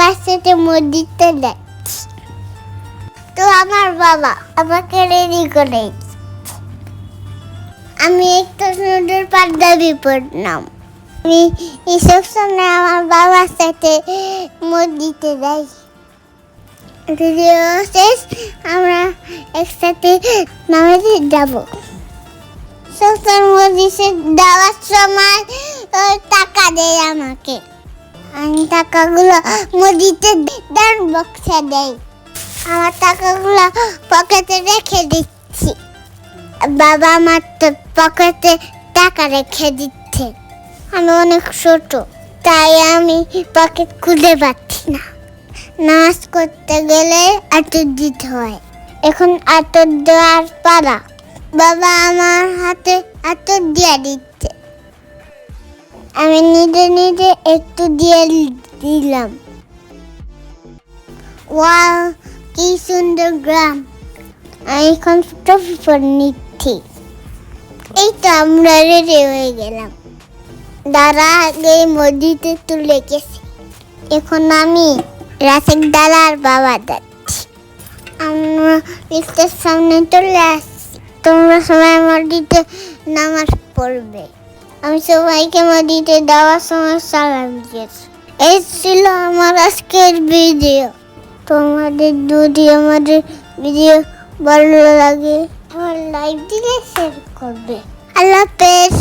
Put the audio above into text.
একসাথে মসজিদে যাচ্ছি। তো আমার বাবা আমাকে রেডি করে আমি একটা সুন্দর আমি এসব সময় আমার বাবার সাথে যাই। শেষ, আমরা একসাথে যাব। সস্তার মসজিদে যাওয়ার সময় টাকা দেয় আমাকে। আমি টাকাগুলো মসজিদে ডান বক্সে দেয় আমার টাকাগুলো পকেটে রেখে দিচ্ছি। বাবা আমার তো পকেটে টাকা রেখে দিচ্ছে। আমি অনেক ছোট, তাই আমি পকেট খুঁজে পাচ্ছি না। নাচ করতে গেলে আতর দিতে হয়। এখন আতর দেওয়ার পালা। বাবা আমার হাতে আতর দিয়ে দিচ্ছে। আমি নিজে নিজে একটু দিয়ে দিলাম। ওয়াও, কি সুন্দর গ্রাম। আমি এখন পরে নিচ্ছি। এই তো আমরা রেডি হয়ে গেলাম। দাদা আগে মসজিদে তুলে গেছে। এখন আমি রাসেক দাদার বাবা যাচ্ছি। আমরা লিফটের সামনে চলে আসছি। তোমরা সবাই মসজিদে নামাজ পড়বে। আমি সবাইকে মাদিতে দেওয়ার সময় সালাম দিয়েছি। এই ছিল আমার আজকের ভিডিও। তোমাদের যদি আমাদের ভিডিও ভালো লাগে, আমার লাইক দিলে শেয়ার করবে। আল্লাহ হাফেজ।